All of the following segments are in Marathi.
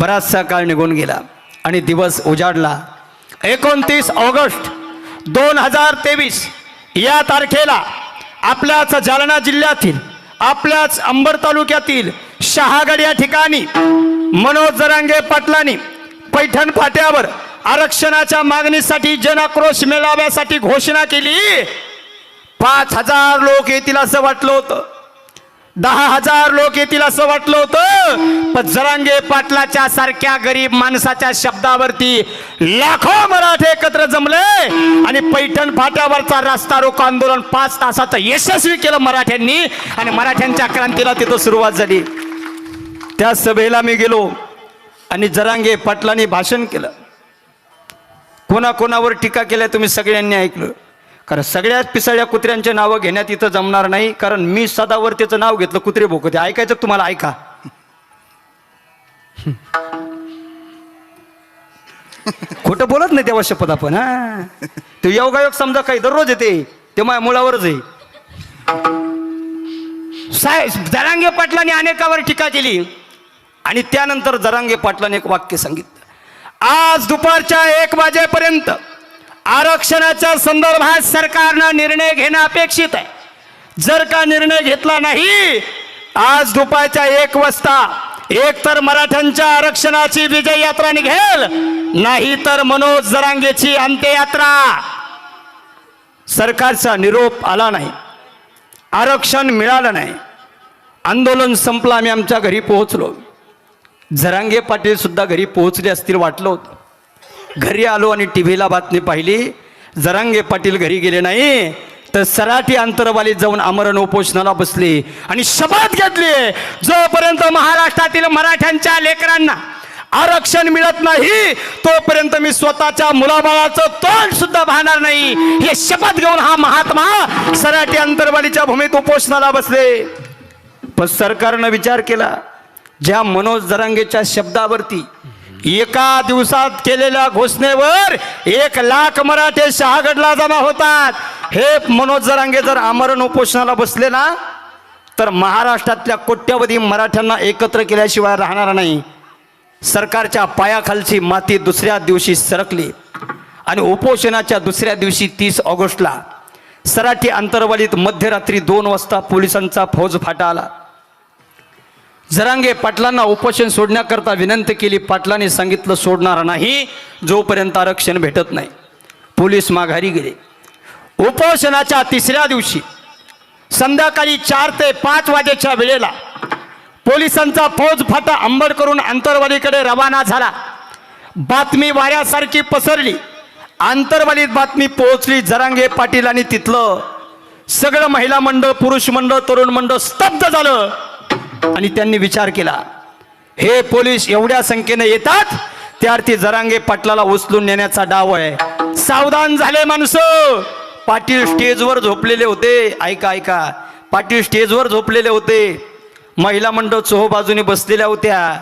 बराचसा काळ निघून गेला आणि दिवस उजाडला. एकोणतीस ऑगस्ट दोन हजार तेवीस या तारखेला आपल्याच जालना जिल्ह्यातील आपल्याच अंबर तालुक्यातील शहागड या ठिकाणी मनोज जरांगे पाटलांनी पैठण फाट्यावर आरक्षणाच्या मागणीसाठी जनाक्रोश मेळाव्यासाठी घोषणा केली. पाच हजार लोक येतील असं वाटलं होतं. दहा हजार लोक येतील असं वाटलं होतं. पण जरांगे पाटलाच्या सारख्या गरीब माणसाच्या शब्दावरती लाखो मराठे एकत्र जमले. आणि पैठण फाट्यावरचा रास्ता रोको आंदोलन पाच तासाचं यशस्वी केलं मराठ्यांनी. आणि मराठ्यांच्या क्रांतीला तिथं सुरुवात झाली. त्या सभेला मी गेलो. आणि जरांगे पाटलांनी भाषण केलं. कोणाकोणावर टीका केल्या तुम्ही सगळ्यांनी ऐकलं. कारण सगळ्यात पिसाळ्या कुत्र्यांचे नावं घेण्यात इथं जमणार नाही. कारण मी सदावर त्याचं नाव घेतलं कुत्रे भोकते. ऐकायचं तुम्हाला? ऐका. खोटं बोलत नाही तेव्हा शपथ आपण हा? ते योगायोग समजा काही दररोज येते ते माझ्या मुळावरच आहे. साहेब जरांगे पाटलांनी अनेकावर टीका केली. आणि त्यानंतर जरांगे पाटलाने एक वाक्य सांगितलं. आज दुपारच्या एक वाजेपर्यंत आरक्षणाच्या संदर्भात सरकारनं निर्णय घेणं अपेक्षित आहे. जर का निर्णय घेतला नाही आज दुपारच्या एक वाजता एक तर मराठ्यांच्या आरक्षणाची विजय यात्रा निघेल नाही तर मनोज जरांगेची अंत्ययात्रा. सरकारचा निरोप आला नाही आरक्षण मिळालं नाही. आंदोलन संपलं आम्ही आमच्या घरी पोहोचलो. जरांगे पाटील सुद्धा घरी पोहोचले असतील वाटलं होतं. घरी आलो आणि टी व्हीला बातमी पाहिली जरांगे पाटील घरी गेले नाही तर सराठी अंतरवालीत जाऊन आमरण उपोषणाला बसले आणि शपथ घेतली. जोपर्यंत महाराष्ट्रातील मराठ्यांच्या लेकरांना आरक्षण मिळत नाही तोपर्यंत मी स्वतःच्या मुलाबाळाचं तोंड सुद्धा पाहणार नाही. हे शपथ घेऊन हा महात्मा सराठी अंतरवालीच्या भूमीत उपोषणाला बसले. पण सरकारनं विचार केला ज्या मनोज जरांगेच्या शब्दावरती एका दिवसात केलेल्या घोषणेवर एक लाख मराठे शहागडला जमा होतात. हे मनोज जरांगे जर आमरण उपोषणाला बसले ना तर महाराष्ट्रातल्या कोट्यवधी मराठ्यांना एकत्र केल्याशिवाय राहणार नाही. सरकारच्या पायाखालची माती दुसऱ्या दिवशी सरकली आणि उपोषणाच्या दुसऱ्या दिवशी तीस ऑगस्टला सराठी अंतर्वालीत मध्यरात्री दोन वाजता पोलिसांचा फौज फाटा आला. जरांगे पाटलांना उपोषण सोडण्याकरता विनंती केली. पाटलांनी सांगितलं सोडणार नाही. जोपर्यंत आरक्षण भेटत नाही. पोलीस माघारी गेले. उपोषणाच्या तिसऱ्या दिवशी संध्याकाळी चार ते पाच वाजेच्या वेळेला पोलिसांचा फौज फाटा अंबड करून आंतरवालीकडे रवाना झाला. बातमी वाऱ्यासारखी पसरली. आंतरवालीत बातमी पोहोचली. जरांगे पाटील आणि तिथलं सगळं महिला मंडळ पुरुष मंडळ तरुण मंडळ स्तब्ध झालं. आणि त्यांनी विचार केला हे पोलीस एवढ्या संख्येने येतात त्यार्थी जरांगे पाटलाला उचलून नेण्याचा डाव आहे. सावधान झाले माणसं! पाटील स्टेजवर झोपलेले होते. ऐका ऐका पाटील स्टेजवर झोपलेले होते. महिला मंडळ चोहो बाजूने बसलेल्या होत्या.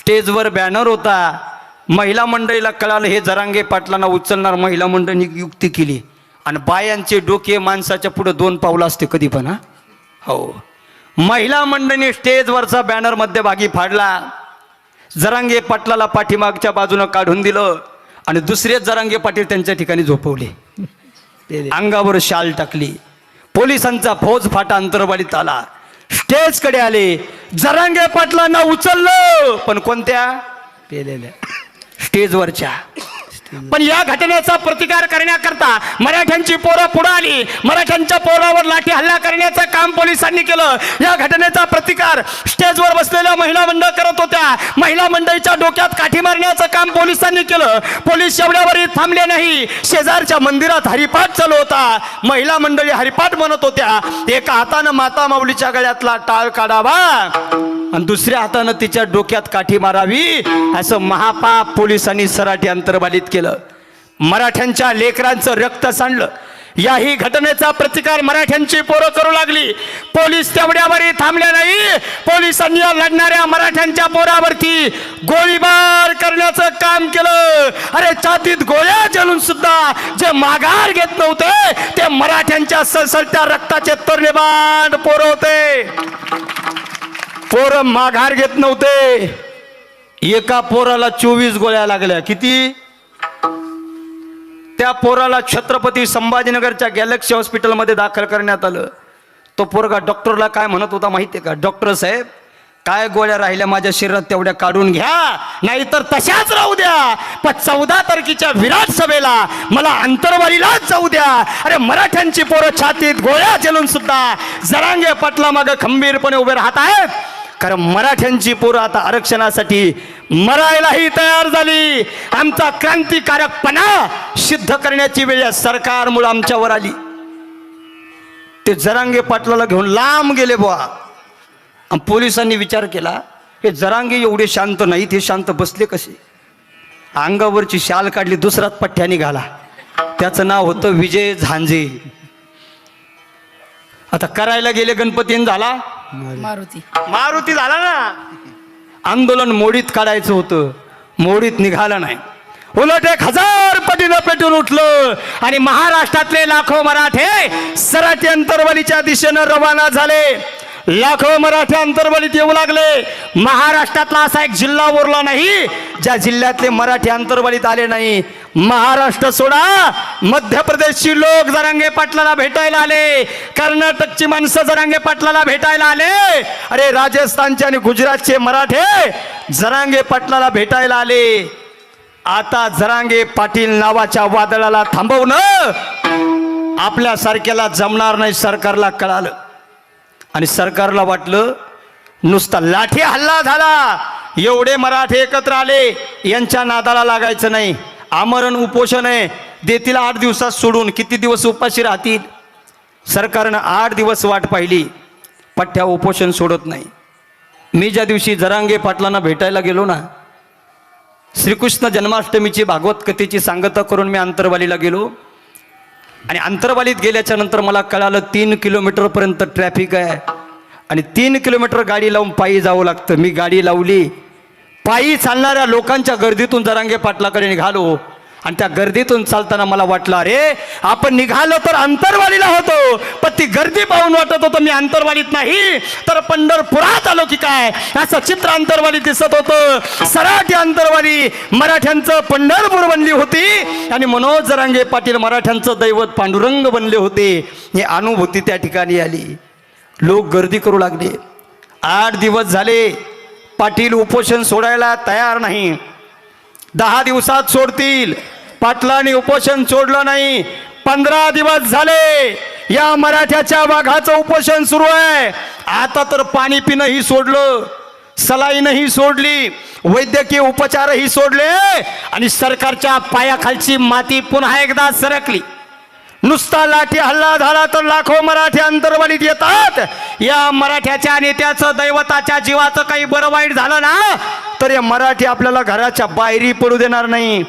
स्टेजवर बॅनर होता. महिला मंडळीला कळालं हे जरांगे पाटलांना उचलणार महिला मंडळीने युक्ती केली. आणि बायांचे डोके माणसाच्या पुढे दोन पावलं असते कधी पण हा? हो. महिला मंडळीने स्टेजवरचा बॅनर मध्यभागी फाडला. जरांगे पाटलाला पाठीमागच्या बाजूनं काढून दिलं आणि दुसरे जरांगे पाटील त्यांच्या ठिकाणी झोपवले. अंगावर शाल टाकली. पोलिसांचा फौज फाटा अंतरवालीत आला. स्टेजकडे आले. जरांगे पाटलांना उचललं. पण कोणत्या? पेलेल्या स्टेजवरच्या पण या घटनेचा प्रतिकार करण्याकरता मराठ्यांची पोरं पुढे आली. मराठ्यांच्या पोरावर लाठी हल्ला करण्याचं काम पोलिसांनी केलं. या घटनेचा प्रतिकार स्टेजवर बसलेल्या महिला मंडळ करत होत्या. महिला मंडळीच्या डोक्यात काठी मारण्याचं काम पोलिसांनी केलं. पोलीस एवढ्यावरही थांबले नाही. शेजारच्या मंदिरात हरिपाठ चालू होता. महिला मंडळी हरिपाठ म्हणत होत्या एका हातानं माता माऊलीच्या गळ्यातला टाळ काढावा. आणि दुसऱ्या हातानं तिच्या डोक्यात काठी मारावी असं महापाप पोलिसांनी सराठी अंतर्बालित केलं. मराठ्यांच्या लेकरांचं रक्त सांडलं. याही घटनेचा प्रतिकार मराठ्यांची पोरं करू लागली. पोलीस तेवढ्यावरही थांबले नाही. पोलिसांनी या लढणाऱ्या मराठ्यांच्या पोरावरती गोळीबार करण्याचं काम केलं. अरे छातीत गोळ्या जळून सुद्धा जे माघार घेत नव्हते ते मराठ्यांच्या सळसळत्या रक्ताचे तरणेबाण पोरं होते. पोरं माघार घेत नव्हते. एका पोराला चोवीस गोळ्या लागल्या. किती? त्या पोराला छत्रपती संभाजीनगरच्या गॅलेक्सी हॉस्पिटलमध्ये दाखल करण्यात आलं. तो पोरगा डॉक्टरला काय म्हणत होता माहिती आहे का? डॉक्टर साहेब काय गोळ्या राहिल्या माझ्या शरीरात तेवढ्या काढून घ्या नाहीतर तशाच राहू द्या. पण चौदा तारखेच्या विराट सभेला मला अंतरवालीलाच जाऊ द्या. अरे मराठ्यांची पोरं छातीत गोळ्या चलून सुद्धा जरांगे पाटला मागे खंबीरपणे उभे राहत आहेत. कारण मराठ्यांची पोरं आता आरक्षणासाठी मरायलाही तयार झाली. आमचा क्रांतिकारकपणा सिद्ध करण्याची वेळ या सरकारमुळे आमच्यावर आली. ते जरांगे पाटलाला घेऊन लांब गेले बुवा. आणि पोलिसांनी विचार केला हे जरांगे एवढे शांत नाहीत हे शांत बसले कसे? अंगावरची शाल काढली दुसराच पठ्ठ्या निघाला त्याचं नाव होतं विजय झांजे. आता करायला गेले गणपतीन झाला. मारुती. मारुती. झाला ना? आंदोलन मोडीत काढायचं होतं. मोडीत निघालं नाही. उलट एक हजार पटीनं पेटून उठलं. आणि महाराष्ट्रातले लाखो मराठे सराटी अंतरवलीच्या दिशेनं रवाना झाले. लाखो मराठे अंतर्वलीत येऊ लागले. महाराष्ट्रातला असा एक जिल्हा उरला नाही ज्या जिल्ह्यातले मराठी अंतर्वलीत आले नाही. महाराष्ट्र सोडा. मध्य प्रदेशची लोक जरांगे पाटलाला भेटायला आले. कर्नाटकची माणसं जरांगे पाटलाला भेटायला आले. अरे राजस्थानचे आणि गुजरातचे मराठे जरांगे पाटलाला भेटायला आले. आता जरांगे पाटील नावाच्या वादळाला थांबवणं आपल्या सारख्याला जमणार नाही सरकारला कळालं. आणि सरकारला वाटलं नुसता लाठी हल्ला झाला. एवढे मराठे एकत्र आले. यांच्या नादाला लागायचं नाही. आमरण उपोषण आहे. देतील आठ दिवसात सोडून किती दिवस उपाशी राहतील? सरकारनं आठ दिवस वाट पाहिली. पठ्ठ्या उपोषण सोडत नाही. मी ज्या दिवशी जरांगे पाटलांना भेटायला गेलो ना श्रीकृष्ण जन्माष्टमीची भागवत कथेची सांगता करून मी अंतरवालीला गेलो. आणि अंतरवालीत गेल्याच्यानंतर मला कळालं तीन किलोमीटरपर्यंत ट्रॅफिक आहे. आणि तीन किलोमीटर गाडी लावून पायी जावं लागतं. मी गाडी लावली. पायी चालणाऱ्या लोकांच्या गर्दीतून जरांगे पाटलाकडे निघालो. आणि त्या गर्दीतून चालताना मला वाटलं अरे आपण निघालो तर अंतरवालीला होतो. पण ती गर्दी पाहून वाटत होतं मी अंतरवालीत नाही. तर पंढरपुरात आलो की काय? असं चित्र अंतरवाली दिसत होतं. सराठी अंतरवाली मराठ्यांचं पंढरपूर बनली होती. आणि मनोज जरांगे पाटील मराठ्यांचं दैवत पांडुरंग बनले होते. ही अनुभूती त्या ठिकाणी आली. लोक गर्दी करू लागले. आठ दिवस झाले. पाटील उपोषण सोडायला तयार नाही. दहा दिवसात सोडतील. पाटलांनी उपोषण सोडलं नाही. पंधरा दिवस झाले. या मराठ्याच्या वाघाचं उपोषण सुरू आहे. आता तर पाणी पिणंही सोडलं. सलाईनही सोडली. वैद्यकीय उपचारही सोडले. आणि सरकारच्या पायाखालची माती पुन्हा एकदा सरकली. नुसता लाठी हल्ला झाला तर लाखो मराठी अंतर्वलीत येतात. या मराठ्याच्या नेत्याचं दैवताच्या जीवाचं काही बरं वाईट झालं ना तर हे मराठी आपल्याला घराच्या बाहेरी पडू देणार नाही.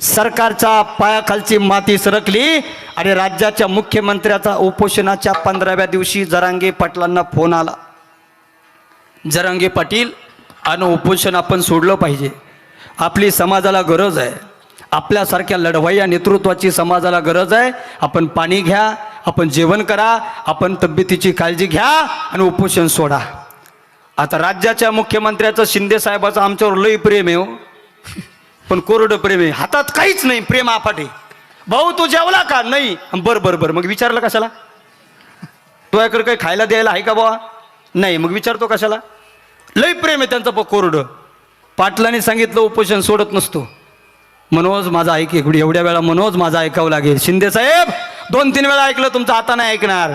सरकारच्या पायाखालची माती सरकली आणि राज्याच्या मुख्यमंत्र्याचा उपोषणाच्या पंधराव्या दिवशी जरांगे पाटलांना फोन आला. जरांगे पाटील आणि उपोषण आपण सोडलं पाहिजे. आपली समाजाला गरज आहे. आपल्यासारख्या लढवय्या नेतृत्वाची समाजाला गरज आहे. आपण पाणी घ्या आपण जेवण करा आपण तब्येतीची काळजी घ्या आणि उपोषण सोडा. आता राज्याच्या मुख्यमंत्र्याचं शिंदे साहेबाचं आमच्यावर लई प्रेम आहे हो. पण कोरडं प्रेम आहे. हातात काहीच नाही प्रेम आपाटे. भाऊ तू जेवला का? नाही. बरं बरं बरं. मग विचारलं कशाला? तुझ्याकडे काही खायला द्यायला आहे का बाबा नाही. मग विचारतो कशाला? लई प्रेम आहे त्यांचं प कोरडं. पाटलाने सांगितलं उपोषण सोडत नसतो. मनोज माझा ऐक एवढी एवढ्या वेळा मनोज माझा ऐकावं लागेल. शिंदे साहेब दोन तीन वेळा ऐकलं तुमचं आता नाही ऐकणार.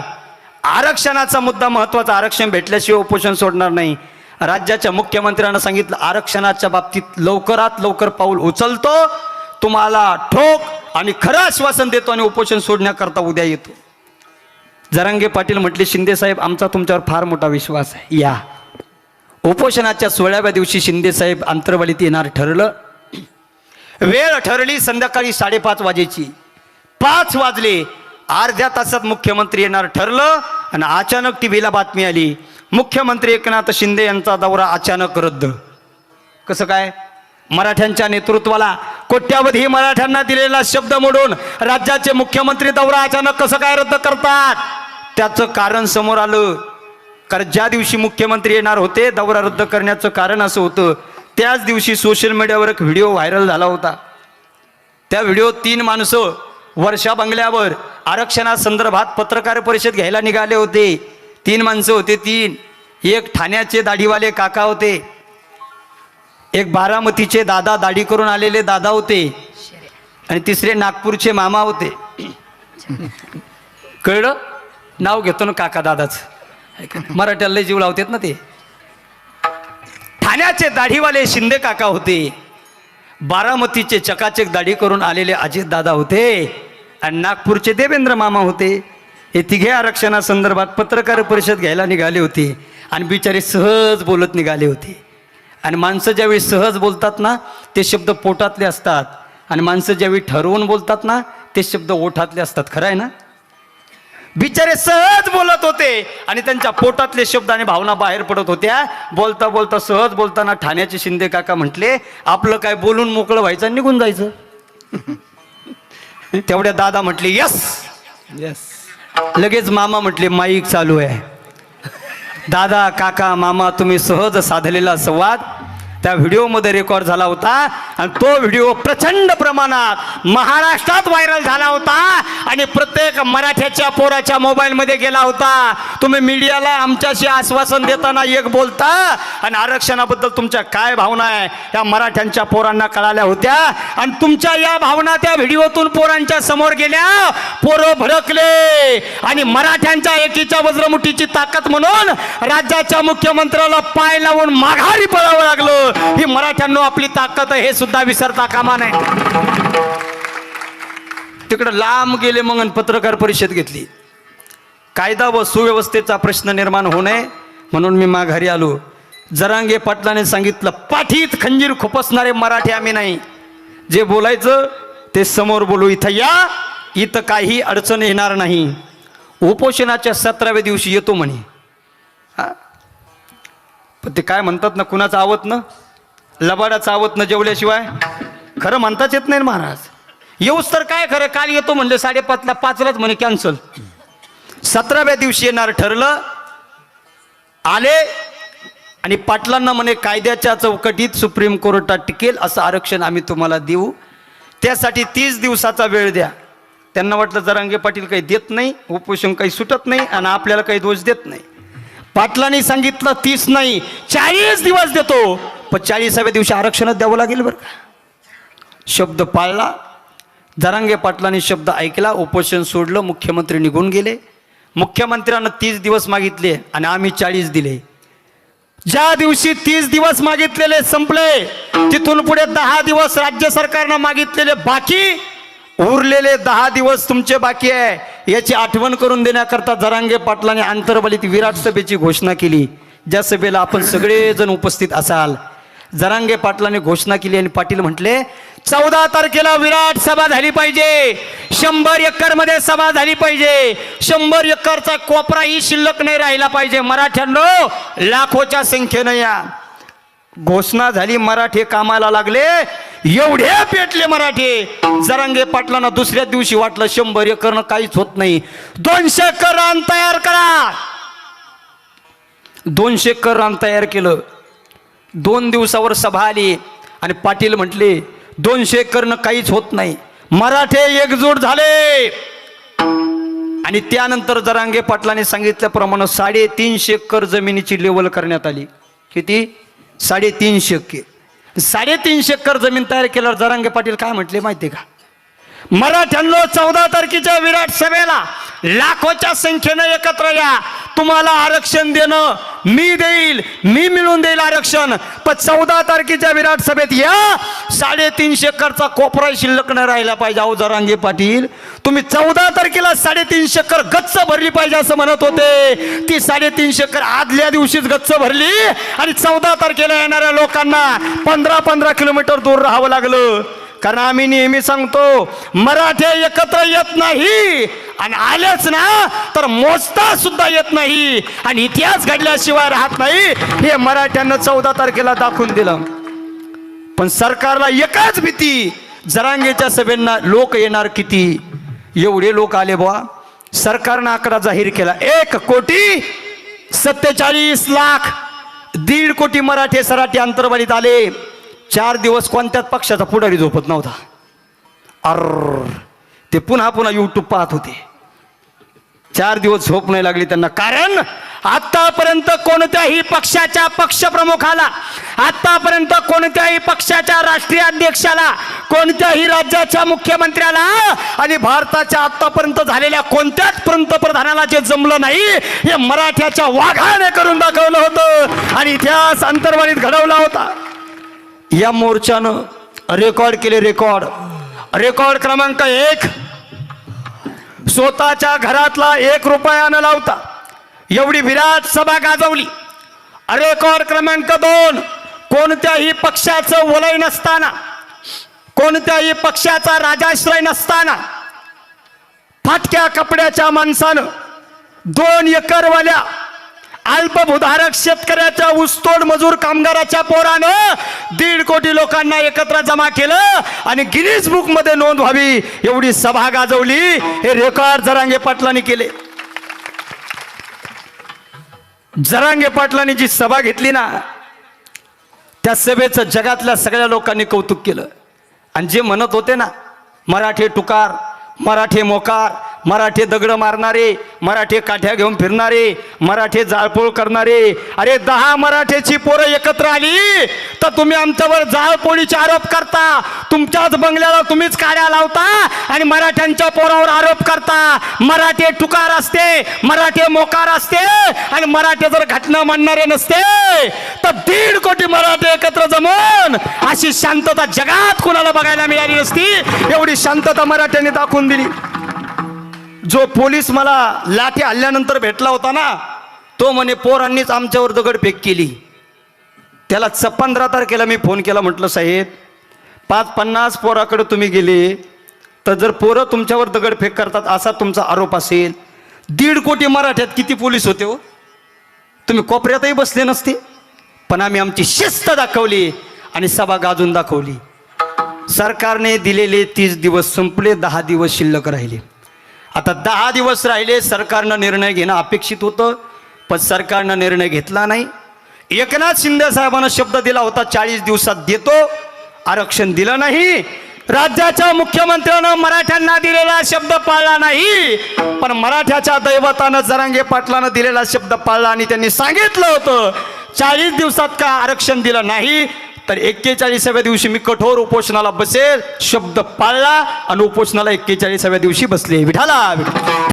आरक्षणाचा मुद्दा महत्त्वाचा. आरक्षण भेटल्याशिवाय उपोषण सोडणार नाही. राज्याच्या मुख्यमंत्र्यांना सांगितलं आरक्षणाच्या बाबतीत लवकरात लवकर पाऊल उचलतो. तुम्हाला ठोक आणि खरं आश्वासन देतो आणि उपोषण सोडण्याकरता उद्या येतो. जरांगे पाटील म्हटले शिंदे साहेब आमचा तुमच्यावर फार मोठा विश्वास आहे. या. उपोषणाच्या सोळाव्या दिवशी शिंदे साहेब अंतरवालीत येणार ठरलं. वेळ ठरली संध्याकाळी साडेपाच वाजेची. पाच वाजले अर्ध्या तासात मुख्यमंत्री येणार ठरलं आणि अचानक टी व्हीला बातमी आली. मुख्यमंत्री एकनाथ शिंदे यांचा दौरा अचानक रद्द. कसं काय? मराठ्यांच्या नेतृत्वाला कोट्यावधी मराठ्यांना दिलेला शब्द मोडून राज्याचे मुख्यमंत्री दौरा अचानक कसं काय रद्द करतात? त्याचं कारण समोर आलं. कारण ज्या दिवशी मुख्यमंत्री येणार होते दौरा रद्द करण्याचं कारण असं होतं. त्याच दिवशी सोशल मीडियावर एक व्हिडिओ व्हायरल झाला होता. त्या व्हिडिओ तीन माणसं वर्षा बंगल्यावर आरक्षणासंदर्भात पत्रकार परिषद घ्यायला निघाले होते. तीन माणसं होते तीन. एक ठाण्याचे दाढीवाले काका होते. एक बारामतीचे दादा दाढी करून आलेले दादा होते. आणि तिसरे नागपूरचे मामा होते. कळलं? नाव घेतो ना काका दादाच. मराठ्याला जीव लावतात ना ते. ठाण्याचे दाढीवाले शिंदे काका होते. बारामतीचे चकाचक दाढी करून आलेले अजित दादा होते. आणि नागपूरचे देवेंद्र मामा होते. हे तिघे आरक्षणासंदर्भात पत्रकार परिषद घ्यायला निघाले होते. आणि बिचारे सहज बोलत निघाले होते. आणि माणसं ज्यावेळी सहज बोलतात ना ते शब्द पोटातले असतात. आणि माणसं ज्यावेळी ठरवून बोलतात ना ते शब्द ओठातले असतात. खरं आहे ना? बिचारे सहज बोलत होते. आणि त्यांच्या पोटातले शब्द आणि भावना बाहेर पडत होत्या. बोलता बोलता सहज बोलताना ठाण्याचे शिंदे काका म्हटले आपलं काय बोलून मोकळं व्हायचं आणि निघून जायचं. तेवढ्या दादा म्हटले यस. यस लगेच मामा म्हटले माईक चालू आहे. दादा काका मामा तुम्ही सहज साधलेला संवाद त्या व्हिडिओमध्ये रेकॉर्ड झाला होता. आणि तो व्हिडिओ प्रचंड प्रमाणात महाराष्ट्रात व्हायरल झाला होता. आणि प्रत्येक मराठ्याच्या पोराच्या मोबाईलमध्ये गेला होता. तुम्ही मीडियाला आमच्याशी आश्वासन देताना एक बोलता आणि आरक्षणाबद्दल तुमच्या काय भावना आहे? या मराठ्यांच्या पोरांना कळाल्या होत्या. आणि तुमच्या या भावना त्या व्हिडिओतून पोरांच्या समोर गेल्या. पोरं भडकले. आणि मराठ्यांच्या एकीच्या वज्रमुठीची ताकद म्हणून राज्याच्या मुख्यमंत्र्याला पाय लावून माघारी पळावं लागलं. ही मराठ्यांनो आपली ताकद आहे हे सुद्धा विसरता कामा नये. तिकडं लांब गेले मग पत्रकार परिषद घेतली. कायदा व सुव्यवस्थेचा प्रश्न निर्माण होऊ नये म्हणून मी माघारी आलो. जरांगे पाटलाने सांगितलं पाठीत खंजीर खुपसणारे मराठी आम्ही नाही. जे बोलायचं ते समोर बोलू. इथं या इथं काही अडचण येणार नाही. उपोषणाच्या सतराव्या दिवशी येतो म्हणे. हा? ते काय म्हणतात ना कुणाचं आवत ना? लबाडाचं चावत न जेवल्याशिवाय? खरं म्हणताच येत नाही ना महाराज. येऊच तर काय खरं? काल येतो म्हणलं साडेपाचला पाचलाच म्हणे कॅन्सल सतराव्या दिवशी येणार ठरलं. आले आणि पाटलांना म्हणे कायद्याच्या चौकटीत सुप्रीम कोर्टात टिकेल असं आरक्षण आम्ही तुम्हाला देऊ. त्यासाठी तीस दिवसाचा वेळ द्या. त्यांना वाटलं जरांगे पाटील काही देत नाही उपोषण काही सुटत नाही आणि आपल्याला काही दोष देत नाही. पाटलांनी सांगितलं तीस नाही चाळीस दिवस देतो. पण चाळीसाव्या दिवशी आरक्षणच द्यावं लागेल बरं का? शब्द पाळला जरांगे पाटलांनी शब्द ऐकला उपोषण सोडलं मुख्यमंत्री निघून गेले. मुख्यमंत्र्यांना तीस दिवस मागितले आणि आम्ही चाळीस दिले. ज्या दिवशी तीस दिवस मागितलेले संपले तिथून पुढे दहा दिवस राज्य सरकारनं मागितलेले बाकी उरलेले दहा दिवस तुमचे बाकी आहे. याची आठवण करून देण्याकरता जरांगे पाटलाने आंतरबलित विराट सभेची घोषणा केली. ज्या सभेला आपण सगळेजण उपस्थित असाल. जरांगे पाटलाने घोषणा केली आणि पाटील म्हटले चौदा तारखेला विराट सभा झाली पाहिजे. शंभर एकरमध्ये सभा झाली पाहिजे. शंभर एकरचा कोपराही शिल्लक नाही राहिला पाहिजे. मराठ्यांनो लाखोच्या संख्येनं या. घोषणा झाली मराठे कामाला लागले. एवढे पेटले मराठे. जरांगे पाटलांना दुसऱ्या दिवशी वाटलं शंभर एकर काहीच होत नाही. दोनशे एकर रान तयार करा. दोनशे एकर रान तयार केलं. दोन दिवसावर सभा आली आणि पाटील म्हटले दोनशे एकरनं काहीच होत नाही. मराठे एकजूट झाले. आणि त्यानंतर जरांगे पाटलाने सांगितल्याप्रमाणे साडेतीनशे एकर जमिनीची लेवल करण्यात आली. किती? साडेतीनशे एकर साडेतीनशे एकर जमीन तयार केल्यावर जरांगे पाटील काय म्हटले माहिती का? मराठ्यांना चौदा तारखेच्या विराट सभेला लाखोच्या संख्येनं एकत्र या. तुम्हाला आरक्षण देणं मी देईल मी मिळून देईल आरक्षण. पण चौदा तारखेच्या विराट सभेत या साडेतीनशे एकरचा कोपरा शिल्लक न राहिला पाहिजे अहो जरांगे पाटील. तुम्ही चौदा तारखेला साडेतीनशे एकर गच्च भरली पाहिजे असं म्हणत होते. ती साडेतीनशे एकर आदल्या दिवशीच गच्च भरली आणि चौदा तारखेला येणाऱ्या लोकांना पंधरा पंधरा किलोमीटर दूर राहावं लागलं. कारण आम्ही नेहमी सांगतो मराठे एकत्र येत नाही. आणि आलेच ना तर मोजता सुद्धा येत नाही. आणि इतिहास घडल्याशिवाय राहत नाही. हे मराठ्यांना चौदा तारखेला दाखवून दिलं. पण सरकारला एकाच भीती जरांगेच्या सभेंना लोक येणार किती? एवढे लोक आले बुवा. सरकारनं आकडा जाहीर केला. एक कोटी सत्तेचाळीस लाख दीड कोटी मराठे सराठी अंतर्वालीत आले. चार दिवस कोणत्याच पक्षाचा पुढारी झोपत नव्हता. अर ते पुन्हा पुन्हा यूट्यूब पाहत होते. चार दिवस झोप नाही लागली त्यांना. कारण आतापर्यंत कोणत्याही पक्षाच्या पक्षप्रमुखाला आतापर्यंत कोणत्याही पक्षाच्या राष्ट्रीय अध्यक्षाला कोणत्याही राज्याच्या मुख्यमंत्र्याला आणि भारताच्या आतापर्यंत झालेल्या कोणत्याच पंतप्रधानाला जे जमलं नाही हे मराठ्याच्या वाघाने करून दाखवलं होतं. आणि इतिहास अंतर्वाणीत घडवला होता. या मोर्चानं रेकॉर्ड केले रेकॉर्ड रेकॉर्ड क्रमांक एक. स्वतःच्या घरातला एक रुपया न लावता. एवढी विराट सभा गाजवली. रेकॉर्ड क्रमांक दोन. कोणत्याही पक्षाचं वलय नसताना. कोणत्याही पक्षाचा राजाश्रय नसताना. फाटक्या कपड्याच्या माणसानं दोन एकरवाल्या अल्पभूधारक शेतकऱ्याच्या ऊसतोड मजूर कामगाराच्या पोरानं दीड कोटी लोकांना एकत्र जमा केलं आणि गिनीज बुकमध्ये नोंद व्हावी एवढी सभा गाजवली. हे रेकॉर्ड जरांगे पाटलांनी केले. जरांगे पाटलांनी जी सभा घेतली ना त्या सभेचं जगातल्या सगळ्या लोकांनी कौतुक केलं. आणि जे म्हणत होते ना मराठी टुकार मराठी मोकार मराठे दगड मारणारे मराठे काठ्या घेऊन फिरणारे मराठे जाळपोळ करणारे. अरे दहा मराठ्याची पोरं एकत्र आली तर तुम्ही आमच्यावर जाळपोळीचे आरोप करता. तुमच्याच बंगल्याला तुम्हीच काड्या लावता आणि मराठ्यांच्या पोरावर आरोप करता. मराठे टुकार असते मराठे मोकार असते आणि मराठे जर घटना मानणारे नसते तर दीड कोटी मराठे एकत्र जमून अशी शांतता जगात कुणाला बघायला मिळाली नसती एवढी शांतता मराठ्यांनी दाखवून दिली. जो पोलीस मला लाठी हल्ल्यानंतर भेटला होता ना तो म्हणे पोरांनीच आमच्यावर दगडफेक केली. त्याला च पंधरा तारखेला मी फोन केला म्हटलं साहेब पाच पन्नास पोराकडे तुम्ही गेले तर जर पोरं तुमच्यावर दगडफेक करतात असा तुमचा आरोप असेल दीड कोटी मराठ्यात किती पोलीस होते हो? तुम्ही कोपऱ्यातही बसले नसते पण आम्ही आमची शिस्त दाखवली आणि सभा गाजून दाखवली. सरकारने दिलेले तीस दिवस संपले दहा दिवस शिल्लक राहिले. आता दहा दिवस राहिले सरकारनं निर्णय घेणं अपेक्षित होतं पण सरकारनं निर्णय घेतला नाही. एकनाथ शिंदे साहेबांना शब्द दिला होता चाळीस दिवसात देतो आरक्षण दिलं नाही. राज्याच्या मुख्यमंत्र्यानं मराठ्यांना दिलेला शब्द पाळला नाही पण मराठ्याच्या दैवतानं जरांगे पाटलानं दिलेला शब्द पाळला आणि त्यांनी सांगितलं होतं चाळीस दिवसात का आरक्षण दिलं नाही? तर एक्केचाळीसाव्या दिवशी मी कठोर उपोषणाला बसेल शब्द पाळला आणि उपोषणाला एक्केचाळीसाव्या दिवशी बसले. विठाला